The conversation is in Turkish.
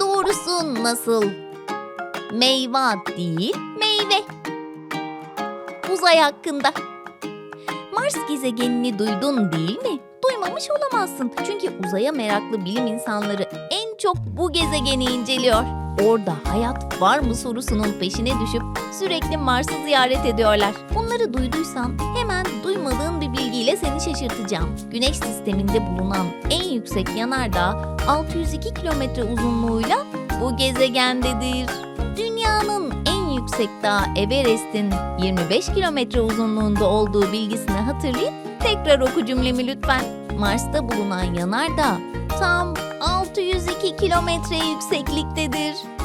Doğrusu nasıl? Meyve değil, meyve. Uzay hakkında. Mars gezegenini duydun değil mi? Duymamış olamazsın. Çünkü uzaya meraklı bilim insanları en çok bu gezegeni inceliyor. Orada hayat var mı sorusunun peşine düşüp sürekli Mars'ı ziyaret ediyorlar. Bunları duyduysan hemen duymadığın bir bilgiyle seni şaşırtacağım. Güneş sisteminde bulunan en yüksek yanardağ 602 kilometre uzunluğuyla bu gezegendedir. Dünyanın en yüksek dağı Everest'in 25 kilometre uzunluğunda olduğu bilgisini hatırlayıp tekrar oku cümlemi lütfen. Mars'ta bulunan yanardağ tam 602 kilometre yüksekliktedir.